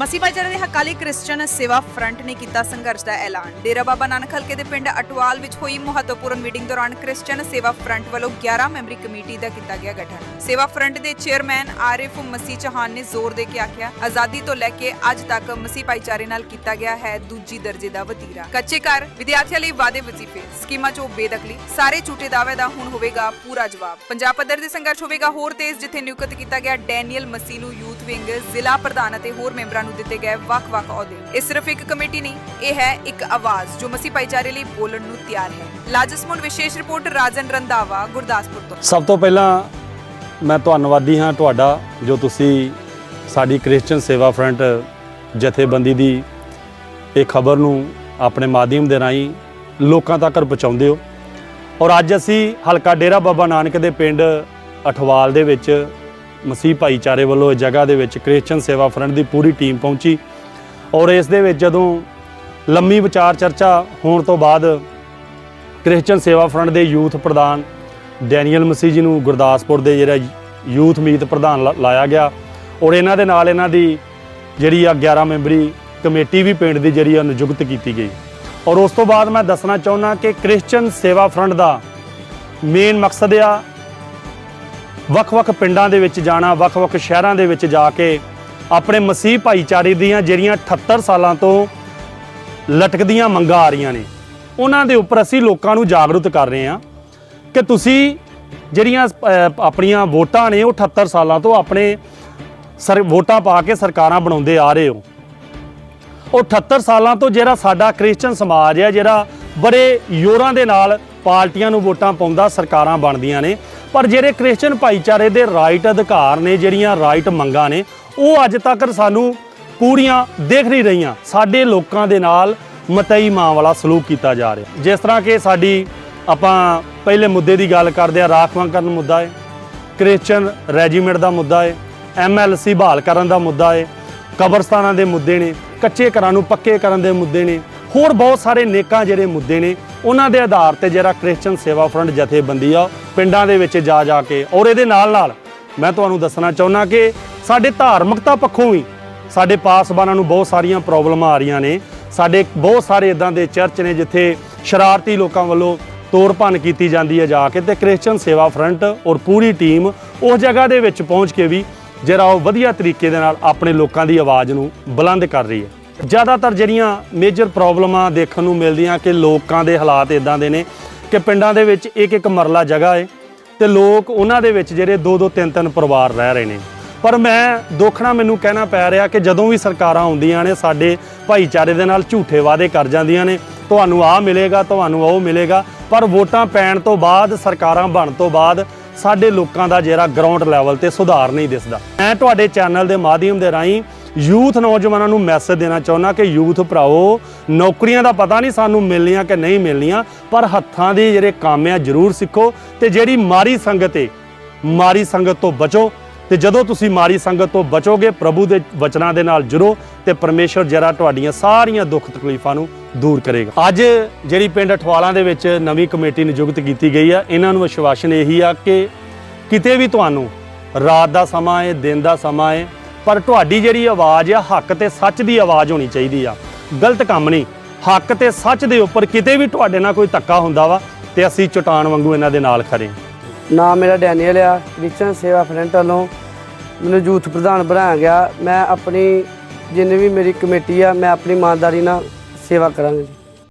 ਮਸੀਹ ਭਾਈਚਾਰੇ ਦੇ ਹਕਾਲੀ ਕ੍ਰਿਸਚੀਅਨ ਸੇਵਾ ਫਰੰਟ ਨੇ ਕੀਤਾ ਸੰਘਰਸ਼ ਦਾ ਐਲਾਨ। ਡੇਰਾ ਬਾਬਾ ਨਾਨਕ ਹਲਕੇ ਦੇ ਪਿੰਡ ਅਟਵਾਲ ਵਿੱਚ ਹੋਈ ਮਹੱਤਵਪੂਰਨ ਮੀਟਿੰਗ ਦੌਰਾਨ ਕ੍ਰਿਸਚੀਅਨ ਸੇਵਾ ਫਰੰਟ ਵੱਲੋਂ 11 ਮੈਂਬਰੀ ਕਮੇਟੀ ਦਾ ਕੀਤਾ ਗਿਆ ਗਠਨ। ਸੇਵਾ ਫਰੰਟ ਦੇ ਚੇਅਰਮੈਨ ਆਰਿਫ ਮਸੀਹ ਚੌਹਾਨ ਨੇ ਜ਼ੋਰ ਦੇ ਕੇ ਆਖਿਆ, ਆਜ਼ਾਦੀ ਤੋਂ ਲੈ ਕੇ ਅੱਜ ਤੱਕ ਮਸੀਹ ਭਾਈਚਾਰੇ ਨਾਲ ਕੀਤਾ ਗਿਆ ਹੈ ਦੂਜੀ ਦਰਜੇ ਦਾ ਵਤੀਰਾ। ਕੱਚੇ ਘਰ, ਵਿਦਿਆਰਥੀਆਂ ਲਈ ਵਾਅਦੇ ਵਜ਼ੀਫੇ, ਸਕੀਮਾਂ 'ਚੋਂ ਬੇਦਖਲੀ, ਸਾਰੇ ਝੂਠੇ ਦਾਅਵੇ ਦਾ ਹੁਣ ਹੋਵੇਗਾ ਪੂਰਾ ਜਵਾਬ। ਪੰਜਾਬ ਪੱਧਰ ਦੇ ਸੰਘਰਸ਼ ਹੋਵੇਗਾ ਹੋਰ ਤੇਜ਼, ਜਿੱਥੇ ਨਿਯੁਕਤ ਕੀਤਾ ਗਿਆ ਡੈਨੀਅਲ ਮਸੀਹ ਨੂੰ ਯੂਥ ਵਿੰਗ ਜ਼ਿਲ੍ਹਾ ਪ੍ਰਧਾਨ ਅਤੇ ਹੋਰ ਮੈਂਬਰਾਂ ਨੂੰ ਦਿੱਤੇ ਗਏ ਵੱਖ-ਵੱਖ ਅਹੁਦੇ। ਇਹ ਸਿਰਫ ਇੱਕ ਕਮੇਟੀ ਨਹੀਂ, ਇਹ ਹੈ ਇੱਕ ਆਵਾਜ਼ ਜੋ ਮਸੀਹ ਭਾਈਚਾਰੇ ਲਈ ਬੋਲਣ ਨੂੰ ਤਿਆਰ ਹੈ। ਲਾਜਸਮੁੰਡ ਵਿਸ਼ੇਸ਼ ਰਿਪੋਰਟ, ਰਾਜਨ ਰੰਧਾਵਾ, ਗੁਰਦਾਸਪੁਰ ਤੋਂ। ਸਭ ਤੋਂ ਪਹਿਲਾਂ ਮੈਂ ਧੰਨਵਾਦੀ ਹਾਂ ਤੁਹਾਡਾ, ਜੋ ਤੁਸੀਂ ਸਾਡੀ ਕ੍ਰਿਸਚੀਅਨ ਸੇਵਾ ਫਰੰਟ ਜਥੇਬੰਦੀ ਦੀ ਇਹ ਖਬਰ ਨੂੰ ਆਪਣੇ ਮਾਧਿਅਮ ਦੇ ਰਾਹੀਂ ਲੋਕਾਂ ਤੱਕ ਪਹੁੰਚਾਉਂਦੇ ਹੋ। ਔਰ ਅੱਜ ਅਸੀਂ ਹਲਕਾ ਡੇਰਾ ਬਾਬਾ ਨਾਨਕ ਦੇ ਪਿੰਡ ਅਠਵਾਲ ਦੇ ਵਿੱਚ ਮਸੀਹ ਭਾਈਚਾਰੇ ਵੱਲੋਂ ਇਸ ਜਗ੍ਹਾ ਦੇ ਵਿੱਚ ਕ੍ਰਿਸਚੀਅਨ ਸੇਵਾ ਫਰੰਟ ਦੀ ਪੂਰੀ ਟੀਮ ਪਹੁੰਚੀ ਔਰ ਇਸ ਦੇ ਵਿੱਚ ਜਦੋਂ ਲੰਮੀ ਵਿਚਾਰ ਚਰਚਾ ਹੋਣ ਤੋਂ ਬਾਅਦ ਕ੍ਰਿਸਚੀਅਨ ਸੇਵਾ ਫਰੰਟ ਦੇ ਯੂਥ ਪ੍ਰਧਾਨ ਡੈਨੀਅਲ ਮਸੀਹ ਜੀ ਨੂੰ ਗੁਰਦਾਸਪੁਰ ਦੇ ਜਿਹੜਾ ਯੂਥ ਮੀਤ ਪ੍ਰਧਾਨ ਲਾ- ਲਾਇਆ ਗਿਆ ਔਰ ਇਹਨਾਂ ਦੇ ਨਾਲ ਇਹਨਾਂ ਦੀ ਜਿਹੜੀ ਆ 11 ਮੈਂਬਰੀ ਕਮੇਟੀ ਵੀ ਪਿੰਡ ਦੀ ਜਿਹੜੀ ਆ ਨਿਯੁਕਤ ਕੀਤੀ ਗਈ। ਔਰ ਉਸ ਤੋਂ ਬਾਅਦ ਮੈਂ ਦੱਸਣਾ ਚਾਹੁੰਦਾ ਕਿ ਕ੍ਰਿਸਚੀਅਨ ਸੇਵਾ ਫਰੰਟ ਦਾ ਮੇਨ ਮਕਸਦ ਆ ਵੱਖ-ਵੱਖ ਪਿੰਡਾਂ ਦੇ ਵਿੱਚ ਜਾਣਾ, ਵੱਖ-ਵੱਖ ਸ਼ਹਿਰਾਂ ਦੇ ਵਿੱਚ ਜਾ ਕੇ ਆਪਣੇ ਮਸੀਹ ਭਾਈਚਾਰੇ ਦੀਆਂ ਜਿਹੜੀਆਂ 78 ਸਾਲਾਂ ਤੋਂ ਲਟਕਦੀਆਂ ਮੰਗਾਂ ਆ ਰਹੀਆਂ ਨੇ, ਉਹਨਾਂ ਦੇ ਉੱਪਰ ਅਸੀਂ ਲੋਕਾਂ ਨੂੰ ਜਾਗਰੂਕ ਕਰ ਰਹੇ ਹਾਂ ਕਿ ਤੁਸੀਂ ਜਿਹੜੀਆਂ ਆਪਣੀਆਂ ਵੋਟਾਂ ਨੇ, ਉਹ 78 ਸਾਲਾਂ ਤੋਂ ਆਪਣੇ ਸਰ, ਵੋਟਾਂ ਪਾ ਕੇ ਸਰਕਾਰਾਂ ਬਣਾਉਂਦੇ ਆ ਰਹੇ ਹੋ। ਉਹ 78 ਸਾਲਾਂ ਤੋਂ ਜਿਹੜਾ ਸਾਡਾ ਕ੍ਰਿਸਚੀਅਨ ਸਮਾਜ ਹੈ, ਜਿਹੜਾ ਬੜੇ ਯੋਰਾਂ ਦੇ ਨਾਲ ਪਾਰਟੀਆਂ ਨੂੰ ਵੋਟਾਂ ਪਾਉਂਦਾ ਸਰਕਾਰਾਂ ਬਣਦੀਆਂ ਨੇ ਪਰ ਜਿਹੜੇ ਕ੍ਰਿਸਚੀਅਨ ਭਾਈਚਾਰੇ ਦੇ ਰਾਈਟ ਅਧਿਕਾਰ ਨੇ, ਜਿਹੜੀਆਂ ਰਾਈਟ ਮੰਗਾਂ ਨੇ, ਉਹ ਅੱਜ ਤੱਕ ਸਾਨੂੰ ਪੂਰੀਆਂ ਦੇਖ ਨਹੀਂ ਰਹੀਆਂ। ਸਾਡੇ ਲੋਕਾਂ ਦੇ ਨਾਲ ਮਤਈ ਮਾਂ ਵਾਲਾ ਸਲੂਕ ਕੀਤਾ ਜਾ ਰਿਹਾ। ਜਿਸ ਤਰ੍ਹਾਂ ਕਿ ਸਾਡੀ ਆਪਾਂ ਪਹਿਲੇ ਮੁੱਦੇ ਦੀ ਗੱਲ ਕਰਦੇ ਆ ਰਾਖਵਾਂਕਰਨ ਮੁੱਦਾ ਹੈ ਕ੍ਰਿਸਚੀਅਨ ਰੈਜੀਮੈਂਟ ਦਾ ਮੁੱਦਾ ਹੈ ਐਮਐਲਸੀ ਬਹਾਲ ਕਰਨ ਦਾ ਮੁੱਦਾ ਹੈ, ਕਬਰਸਤਾਨਾਂ ਦੇ ਮੁੱਦੇ ਨੇ, ਕੱਚੇ ਘਰਾਂ ਨੂੰ ਪੱਕੇ ਕਰਨ ਦੇ ਮੁੱਦੇ ਨੇ, ਹੋਰ ਬਹੁਤ ਸਾਰੇ ਨੇਕਾਂ ਜਿਹੜੇ ਮੁੱਦੇ ਨੇ ਉਹਨਾਂ ਦੇ ਆਧਾਰ ਤੇ ਜਿਹੜਾ ਕ੍ਰਿਸਚੀਅਨ ਸੇਵਾ ਫਰੰਟ ਜਥੇਬੰਦੀ ਆ, ਪਿੰਡਾਂ ਦੇ ਵਿੱਚ ਜਾ ਜਾ ਕੇ ਔਰ ਇਹਦੇ ਨਾਲ ਨਾਲ ਮੈਂ ਤੁਹਾਨੂੰ ਦੱਸਣਾ ਚਾਹੁੰਦਾ ਕਿ ਸਾਡੇ ਧਾਰਮਿਕਤਾ ਪੱਖੋਂ ਵੀ ਸਾਡੇ ਪਾਸਬਾਨਾਂ ਨੂੰ ਬਹੁਤ ਸਾਰੀਆਂ ਪ੍ਰੋਬਲਮਾਂ ਆ ਰਹੀਆਂ ਨੇ। ਸਾਡੇ ਬਹੁਤ ਸਾਰੇ ਇਦਾਂ ਦੇ ਚਰਚ ਨੇ ਜਿੱਥੇ ਸ਼ਰਾਰਤੀ ਲੋਕਾਂ ਵੱਲੋਂ ਤੋੜ ਭੰਨ ਕੀਤੀ ਜਾਂਦੀ ਹੈ ਜਾ ਕੇ ਤੇ ਕ੍ਰਿਸਚੀਅਨ ਸੇਵਾ ਫਰੰਟ ਔਰ ਪੂਰੀ ਟੀਮ ਉਸ ਜਗ੍ਹਾ ਦੇ ਵਿੱਚ ਪਹੁੰਚ ਕੇ ਵੀ ਜਿਹੜਾ ਉਹ ਵਧੀਆ ਤਰੀਕੇ ਦੇ ਨਾਲ ਆਪਣੇ ਲੋਕਾਂ ਦੀ ਆਵਾਜ਼ ਨੂੰ ਬੁਲੰਦ ਕਰ ਰਹੀ ਹੈ। ਜ਼ਿਆਦਾਤਰ ਜਿਹੜੀਆਂ ਮੇਜਰ ਪ੍ਰੋਬਲਮਾਂ ਦੇਖਣ ਨੂੰ ਮਿਲਦੀਆਂ ਕਿ ਲੋਕਾਂ ਦੇ ਹਾਲਾਤ ਇਦਾਂ ਦੇ ਨੇ ਕਿ ਪਿੰਡਾਂ ਦੇ ਵਿੱਚ ਇੱਕ ਇੱਕ ਮਰਲਾ ਜਗ੍ਹਾ ਏ ਤੇ ਲੋਕ ਉਹਨਾਂ ਦੇ ਵਿੱਚ ਜਿਹੜੇ ਦੋ ਦੋ ਤਿੰਨ ਤਿੰਨ ਪਰਿਵਾਰ ਰਹਿ ਰਹੇ ਨੇ। ਪਰ ਮੈਂ ਦੋਖਣਾ ਮੈਨੂੰ ਕਹਿਣਾ ਪੈ ਰਿਹਾ ਕਿ ਜਦੋਂ ਵੀ ਸਰਕਾਰਾਂ ਆਉਂਦੀਆਂ ਨੇ, ਸਾਡੇ ਭਾਈਚਾਰੇ ਦੇ ਨਾਲ ਝੂਠੇ ਵਾਅਦੇ ਕਰ ਜਾਂਦੀਆਂ ਨੇ, ਤੁਹਾਨੂੰ ਆਹ ਮਿਲੇਗਾ, ਤੁਹਾਨੂੰ ਉਹ ਮਿਲੇਗਾ, ਪਰ ਵੋਟਾਂ ਪੈਣ ਤੋਂ ਬਾਅਦ, ਸਰਕਾਰਾਂ ਬਣ ਤੋਂ ਬਾਅਦ ਸਾਡੇ ਲੋਕਾਂ ਦਾ ਜਿਹੜਾ ਗਰਾਊਂਡ ਲੈਵਲ ਤੇ ਸੁਧਾਰ ਨਹੀਂ ਦਿਸਦਾ। ਮੈਂ ਤੁਹਾਡੇ ਚੈਨਲ ਦੇ ਮਾਧਿਅਮ ਦੇ ਰਾਹੀਂ ਯੂਥ ਨੌਜਵਾਨਾਂ ਨੂੰ ਮੈਸੇਜ ਦੇਣਾ ਚਾਹੁੰਦਾ ਕਿ ਯੂਥ ਭਰਾਓ ਨੌਕਰੀਆਂ ਦਾ ਪਤਾ ਨਹੀਂ ਸਾਨੂੰ ਮਿਲਣੀਆਂ ਕਿ ਨਹੀਂ ਮਿਲਣੀਆਂ, ਪਰ ਹੱਥਾਂ ਦੇ ਜਿਹੜੇ ਕੰਮ ਆ ਜ਼ਰੂਰ ਸਿੱਖੋ ਤੇ ਜਿਹੜੀ ਮਾਰੀ ਸੰਗਤ ਏ ਮਾਰੀ ਸੰਗਤ ਤੋਂ ਬਚੋ ਤੇ ਜਦੋਂ ਤੁਸੀਂ ਮਾਰੀ ਸੰਗਤ ਤੋਂ ਬਚੋਗੇ, ਪ੍ਰਭੂ ਦੇ ਵਚਨਾਂ ਦੇ ਨਾਲ ਜੁੜੋ ਤੇ ਪਰਮੇਸ਼ਰ ਜਰਾ ਤੁਹਾਡੀਆਂ ਸਾਰੀਆਂ ਦੁੱਖ ਤਕਲੀਫਾਂ ਨੂੰ ਦੂਰ ਕਰੇਗਾ। ਅੱਜ ਜਿਹੜੀ ਪਿੰਡ ਅਠਵਾਲਾਂ ਦੇ ਵਿੱਚ ਨਵੀਂ ਕਮੇਟੀ ਨਿਯੁਕਤ ਕੀਤੀ ਗਈ ਆ, ਇਹਨਾਂ ਨੂੰ ਵਿਸ਼ਵਾਸਨ ਇਹੀ ਆ ਕਿ ਕਿਤੇ ਵੀ ਤੁਹਾਨੂੰ ਰਾਤ ਦਾ ਸਮਾਂ ਹੈ ਦਿਨ ਦਾ ਸਮਾਂ ਹੈ ਪਰ ਤੁਹਾਡੀ ਜਿਹੜੀ ਆਵਾਜ਼ ਆ, ਹੱਕ ਤੇ ਸੱਚ ਦੀ ਆਵਾਜ਼ ਹੋਣੀ ਚਾਹੀਦੀ ਆ। ਗਲਤ ਕੰਮ ਨਹੀਂ। ਹੱਕ ਤੇ ਸੱਚ ਦੇ ਉੱਪਰ ਕਿਤੇ ਵੀ ਤੁਹਾਡੇ ਨਾਲ ਕੋਈ ਧੱਕਾ ਹੁੰਦਾ ਵਾ, ਤੇ ਅਸੀਂ ਚਟਾਨ ਵਾਂਗੂ ਇਹਨਾਂ ਦੇ ਨਾਲ ਖੜੇ ਹਾਂ। ਨਾਮ ਮੇਰਾ ਡੈਨੀਅਲ ਆ ਕ੍ਰਿਸਚਨ ਸੇਵਾ ਫਰੰਟ ਵੱਲੋਂ ਮੈਨੂੰ ਯੂਥ ਪ੍ਰਧਾਨ ਬਣਾਇਆ ਗਿਆ। ਮੈਂ ਆਪਣੀ ਜਿੰਨੀ ਵੀ ਮੇਰੀ ਕਮੇਟੀ ਆ, ਮੈਂ ਆਪਣੀ ਇਮਾਨਦਾਰੀ ਨਾਲ ਸੇਵਾ ਕਰਾਂਗਾ